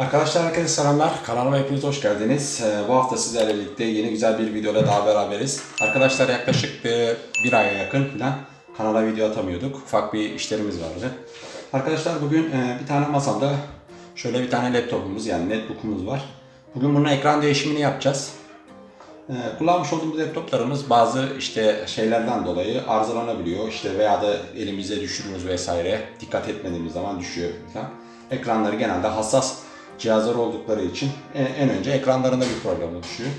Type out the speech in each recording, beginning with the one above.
Arkadaşlar herkese selamlar. Kanalıma hepiniz hoş geldiniz. Ee, bu hafta sizlerle birlikte yeni güzel bir videoyla daha beraberiz. Arkadaşlar yaklaşık bir, bir aya yakın falan kanala video atamıyorduk. Ufak bir işlerimiz vardı. Arkadaşlar bugün e, bir tane masamda şöyle bir tane laptopumuz yani netbook'umuz var. Bugün bunun ekran değişimini yapacağız. Ee, kullanmış olduğumuz laptoplarımız bazı işte şeylerden dolayı arızalanabiliyor işte veya da elimize düşürürüz vesaire dikkat etmediğimiz zaman düşüyor falan. Ekranları genelde hassas cihazlar oldukları için en, en önce ekranlarında bir problem oluşuyor.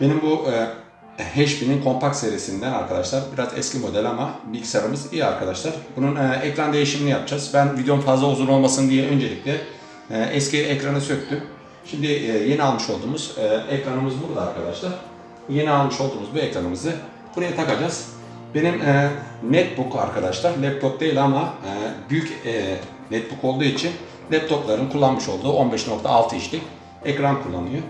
Benim bu e, HP'nin kompakt serisinden arkadaşlar biraz eski model ama bilgisayarımız iyi arkadaşlar. Bunun e, ekran değişimini yapacağız. Ben videom fazla uzun olmasın diye öncelikle e, eski ekranı söktüm. Şimdi e, yeni almış olduğumuz e, ekranımız burada arkadaşlar. Yeni almış olduğumuz bu ekranımızı buraya takacağız. Benim e, netbook arkadaşlar, laptop değil ama e, büyük e, netbook olduğu için laptopların kullanmış olduğu 15.6 inçlik ekran kullanıyor.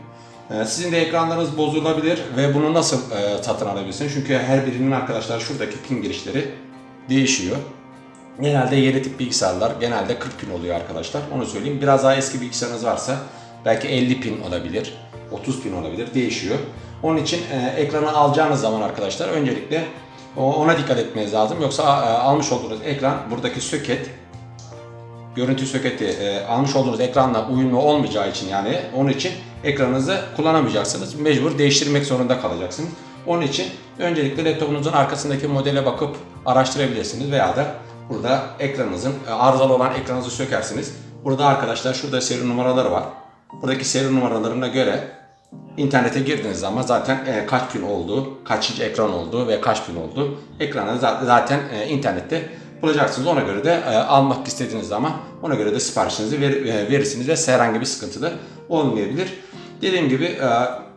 E, sizin de ekranlarınız bozulabilir ve bunu nasıl e, satın alabilirsiniz? Çünkü her birinin arkadaşlar şuradaki pin girişleri değişiyor. Genelde yeni tip bilgisayarlar genelde 40 pin oluyor arkadaşlar. Onu söyleyeyim. Biraz daha eski bilgisayarınız varsa belki 50 pin olabilir, 30 pin olabilir. Değişiyor. Onun için e, ekranı alacağınız zaman arkadaşlar öncelikle ona dikkat etmeniz lazım. Yoksa e, almış olduğunuz ekran buradaki söket görüntü soketi e, almış olduğunuz ekranla uyumlu olmayacağı için yani onun için ekranınızı kullanamayacaksınız. Mecbur değiştirmek zorunda kalacaksınız. Onun için öncelikle laptopunuzun arkasındaki modele bakıp araştırabilirsiniz veya da burada ekranınızın e, arızalı olan ekranınızı sökersiniz. Burada arkadaşlar şurada seri numaraları var. Buradaki seri numaralarına göre İnternete girdiğiniz zaman zaten e, kaç pin olduğu, kaçıncı ekran olduğu ve kaç pin olduğu ekranı za- zaten e, internette bulacaksınız. Ona göre de e, almak istediğiniz zaman ona göre de siparişinizi ver, e, verirsiniz ve herhangi bir sıkıntı da olmayabilir. Dediğim gibi e,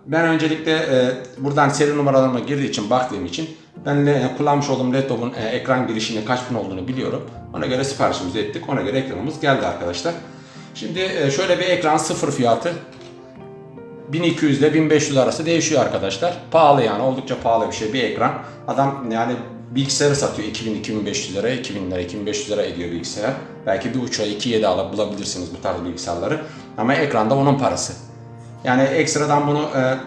ben öncelikle e, buradan seri numaralarıma girdiği için baktığım için ben de kullanmış olduğum laptopun e, ekran girişinin kaç pin olduğunu biliyorum. Ona göre siparişimizi ettik. Ona göre ekranımız geldi arkadaşlar. Şimdi e, şöyle bir ekran sıfır fiyatı 1200 ile 1500 arası değişiyor arkadaşlar. Pahalı yani oldukça pahalı bir şey bir ekran. Adam yani bilgisayarı satıyor 2000-2500 lira, 2000 lira, 2500 lira ediyor bilgisayar. Belki bir uçağı 2-7 alıp bulabilirsiniz bu tarz bilgisayarları. Ama ekranda onun parası. Yani ekstradan bunu e,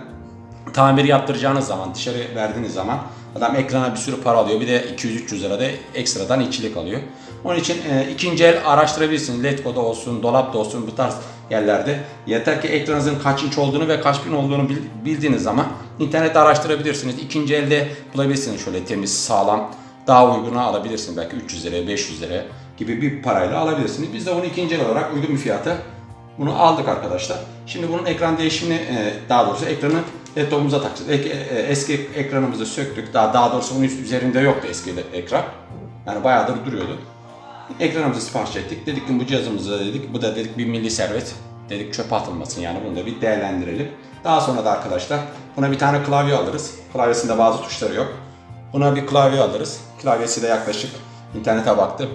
tamir yaptıracağınız zaman, dışarı verdiğiniz zaman adam ekrana bir sürü para alıyor. Bir de 200-300 lira da ekstradan içilik alıyor. Onun için e, ikinci el araştırabilirsiniz. Letgo'da olsun, dolapta olsun bu tarz yerlerde. Yeter ki ekranınızın kaç inç olduğunu ve kaç pin olduğunu bil- bildiğiniz zaman internette araştırabilirsiniz. İkinci elde bulabilirsiniz şöyle temiz, sağlam, daha uyguna alabilirsiniz. Belki 300 liraya, 500 liraya gibi bir parayla alabilirsiniz. Biz de onu ikinci el olarak uygun bir fiyata bunu aldık arkadaşlar. Şimdi bunun ekran değişimini e, daha doğrusu ekranı laptopumuza takacağız. Ek- e, Eski ekranımızı söktük. Daha daha doğrusu onun üst- üzerinde yoktu eski ekran. Yani bayağıdır duruyordu. Ekranımızı sipariş ettik. Dedik ki bu cihazımızı dedik. Bu da dedik bir milli servet. Dedik çöpe atılmasın yani bunu da bir değerlendirelim. Daha sonra da arkadaşlar buna bir tane klavye alırız. Klavyesinde bazı tuşları yok. Buna bir klavye alırız. Klavyesi de yaklaşık internete baktım.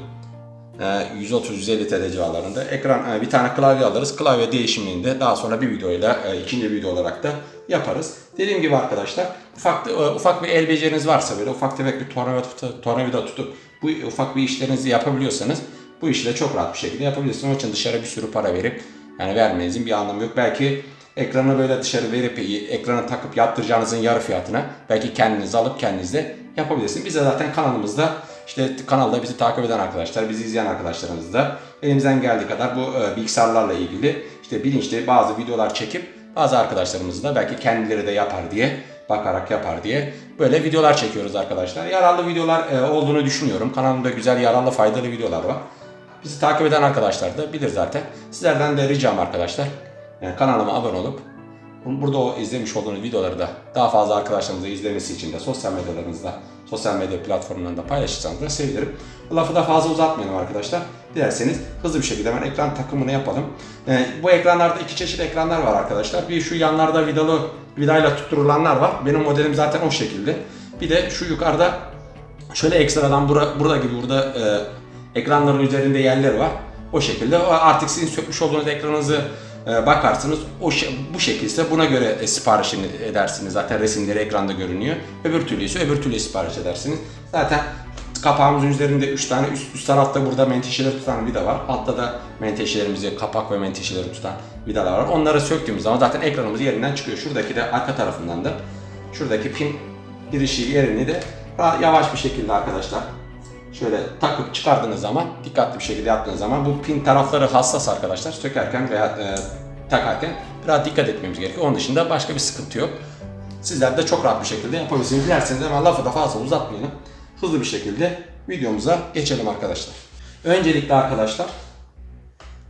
Ee, 130-150 TL civarlarında. Ekran e, bir tane klavye alırız. Klavye değişimini de daha sonra bir videoyla e, ikinci video olarak da yaparız. Dediğim gibi arkadaşlar ufak e, ufak bir el beceriniz varsa böyle ufak tefek bir tornavida, tornavida tutup bu ufak bir işlerinizi yapabiliyorsanız bu işi de çok rahat bir şekilde yapabilirsiniz. Onun için dışarı bir sürü para verip yani vermenizin bir anlamı yok. Belki ekranı böyle dışarı verip ekranı takıp yaptıracağınızın yarı fiyatına belki kendiniz alıp kendiniz de yapabilirsiniz. Biz de zaten kanalımızda işte kanalda bizi takip eden arkadaşlar, bizi izleyen arkadaşlarımız da elimizden geldiği kadar bu e, bilgisayarlarla ilgili işte bilinçli bazı videolar çekip bazı arkadaşlarımız da belki kendileri de yapar diye bakarak yapar diye böyle videolar çekiyoruz arkadaşlar. Yararlı videolar e, olduğunu düşünüyorum. Kanalımda güzel, yararlı, faydalı videolar var. Bizi takip eden arkadaşlar da bilir zaten. Sizlerden de ricam arkadaşlar. Yani kanalıma abone olup burada o izlemiş olduğunuz videoları da daha fazla arkadaşlarımızla izlemesi için de sosyal medyalarınızda, sosyal medya platformlarında paylaşırsanız da sevinirim. Bu lafı da fazla uzatmayalım arkadaşlar. Dilerseniz hızlı bir şekilde hemen ekran takımını yapalım. Ee, bu ekranlarda iki çeşit ekranlar var arkadaşlar. Bir şu yanlarda vidalı vidayla tutturulanlar var. Benim modelim zaten o şekilde. Bir de şu yukarıda şöyle ekstradan bura, burada gibi burada e, ekranların üzerinde yerler var. O şekilde artık sizin sökmüş olduğunuz ekranınızı bakarsınız. O bu şekilde buna göre e, siparişini edersiniz. Zaten resimleri ekranda görünüyor. Öbür türlü ise öbür türlü sipariş edersiniz. Zaten kapağımızın üzerinde 3 tane üst, üst tarafta burada menteşeleri tutan vida var. Altta da menteşelerimizi kapak ve menteşeleri tutan vidalar var. Onları söktüğümüz zaman zaten ekranımız yerinden çıkıyor. Şuradaki de arka tarafından da şuradaki pin girişi yerini de yavaş bir şekilde arkadaşlar şöyle takıp çıkardığınız zaman dikkatli bir şekilde yaptığınız zaman bu pin tarafları hassas arkadaşlar. Sökerken veya e, takarken biraz dikkat etmemiz gerekiyor. Onun dışında başka bir sıkıntı yok. Sizler de çok rahat bir şekilde yapabilirsiniz. Dilerseniz hemen lafı da fazla uzatmayalım. Hızlı bir şekilde videomuza geçelim arkadaşlar. Öncelikle arkadaşlar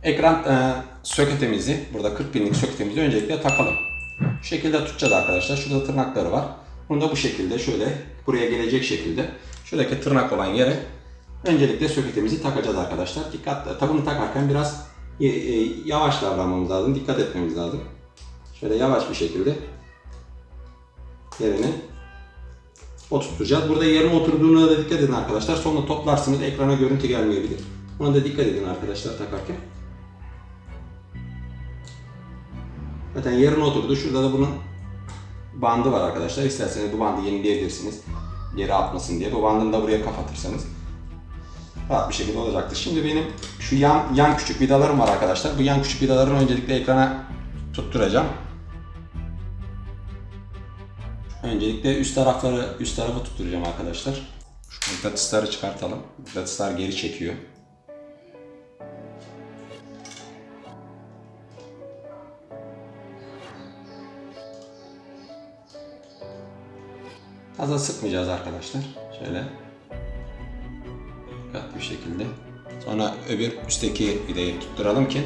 ekran e, soketimizi, burada 40 pinlik soketimizi öncelikle takalım. Şu şekilde tutacağız arkadaşlar. Şurada tırnakları var. Bunu da bu şekilde şöyle buraya gelecek şekilde şuradaki tırnak olan yere öncelikle soketimizi takacağız arkadaşlar. Dikkatli. Tabi bunu takarken biraz e, e, yavaş davranmamız lazım. Dikkat etmemiz lazım. Şöyle yavaş bir şekilde yerini oturtacağız. Burada yerine oturduğuna da dikkat edin arkadaşlar. Sonra toplarsınız ekrana görüntü gelmeyebilir. Ona da dikkat edin arkadaşlar takarken. Zaten yerine oturdu. Şurada da bunun bandı var arkadaşlar. İsterseniz bu bandı yenileyebilirsiniz. Geri atmasın diye. Bu bandını da buraya kapatırsanız rahat bir şekilde olacaktır. Şimdi benim şu yan yan küçük vidalarım var arkadaşlar. Bu yan küçük vidalarını öncelikle ekrana tutturacağım. Öncelikle üst tarafları üst tarafı tutturacağım arkadaşlar. Şu mıknatısları çıkartalım. Mıknatıslar geri çekiyor. Fazla sıkmayacağız arkadaşlar. Şöyle. Dikkatli bir şekilde. Sonra öbür üstteki vidayı tutturalım ki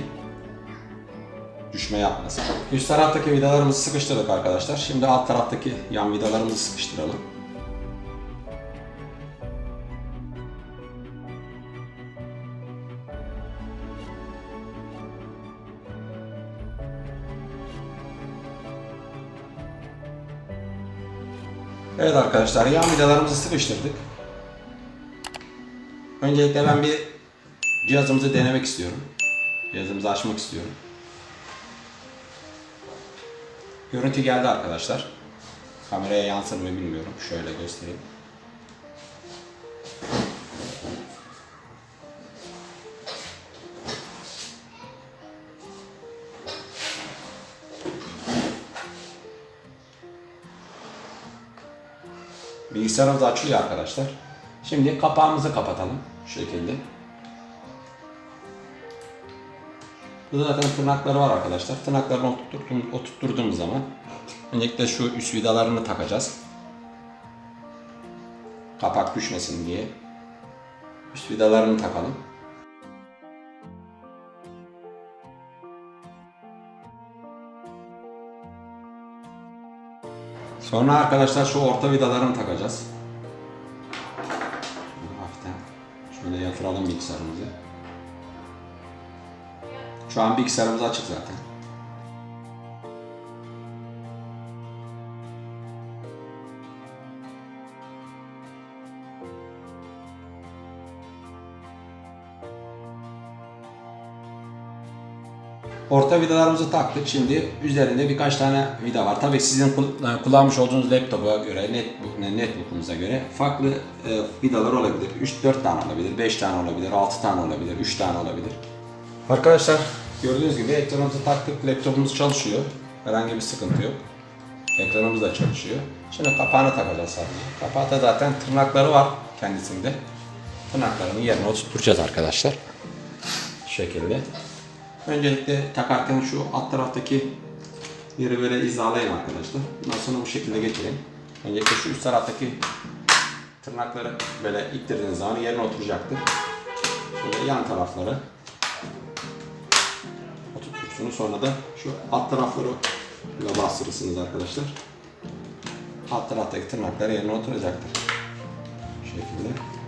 düşme yapmasın. Üst taraftaki vidalarımızı sıkıştırdık arkadaşlar. Şimdi alt taraftaki yan vidalarımızı sıkıştıralım. Evet arkadaşlar yan vidalarımızı sıkıştırdık. Öncelikle ben bir cihazımızı denemek istiyorum. Cihazımızı açmak istiyorum. Görüntü geldi arkadaşlar. Kameraya yansır mı bilmiyorum. Şöyle göstereyim. Bilgisayarımız açılıyor arkadaşlar. Şimdi kapağımızı kapatalım. Şu şekilde. Burada zaten tırnakları var arkadaşlar. Tırnaklarını oturtturduğum- oturtturduğumuz zaman öncelikle şu üst vidalarını takacağız. Kapak düşmesin diye. Üst vidalarını takalım. Sonra arkadaşlar şu orta vidalarını takacağız. Yatıralım bilgisayarımızı. Şu an bilgisayarımız açık zaten. Orta vidalarımızı taktık. Şimdi üzerinde birkaç tane vida var. Tabii sizin e, kullanmış olduğunuz laptopa göre, netbook, netbook'unuza göre farklı e, vidalar olabilir. 3-4 tane olabilir, 5 tane olabilir, 6 tane olabilir, 3 tane olabilir. Arkadaşlar gördüğünüz gibi ekranımızı taktık, laptopumuz çalışıyor. Herhangi bir sıkıntı yok. Ekranımız da çalışıyor. Şimdi kapağını takacağız sadece. Kapağı da zaten tırnakları var kendisinde. Tırnaklarını yerine oturtacağız arkadaşlar. Şu şekilde. Öncelikle takarken şu alt taraftaki yeri böyle hizalayın arkadaşlar. Bundan sonra bu şekilde geçelim. Öncelikle şu üst taraftaki tırnakları böyle ittirdiğiniz zaman yerine oturacaktır. Şöyle yan tarafları oturtursunuz. Sonra da şu alt tarafları ile bastırırsınız arkadaşlar. Alt taraftaki tırnaklar yerine oturacaktır. Şu şekilde.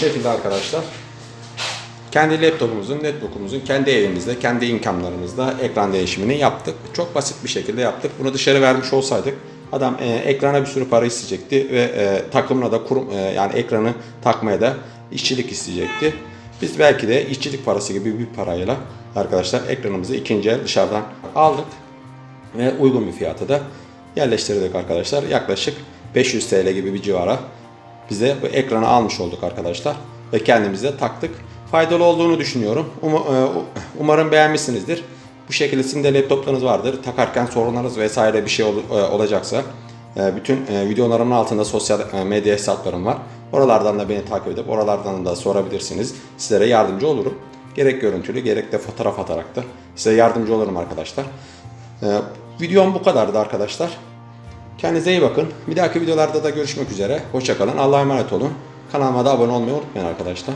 Şekilde arkadaşlar. Kendi laptopumuzun, netbook'umuzun kendi evimizde, kendi imkanlarımızda ekran değişimini yaptık. Çok basit bir şekilde yaptık. Bunu dışarı vermiş olsaydık adam e, ekrana bir sürü para isteyecekti ve e, takımına da kurum e, yani ekranı takmaya da işçilik isteyecekti. Biz belki de işçilik parası gibi bir parayla arkadaşlar ekranımızı ikinci el dışarıdan aldık ve uygun bir fiyata da yerleştirdik arkadaşlar. Yaklaşık 500 TL gibi bir civara bize bu ekranı almış olduk arkadaşlar. Ve kendimize taktık. Faydalı olduğunu düşünüyorum. Um- umarım beğenmişsinizdir. Bu şekilde sizin de laptoplarınız vardır. Takarken sorunlarınız vesaire bir şey ol- e, olacaksa e, bütün videolarımın altında sosyal medya hesaplarım var. Oralardan da beni takip edip oralardan da sorabilirsiniz. Sizlere yardımcı olurum. Gerek görüntülü gerek de fotoğraf atarak da size yardımcı olurum arkadaşlar. Videom bu kadardı arkadaşlar. Kendinize iyi bakın. Bir dahaki videolarda da görüşmek üzere. Hoşçakalın. Allah'a emanet olun. Kanalıma da abone olmayı unutmayın arkadaşlar.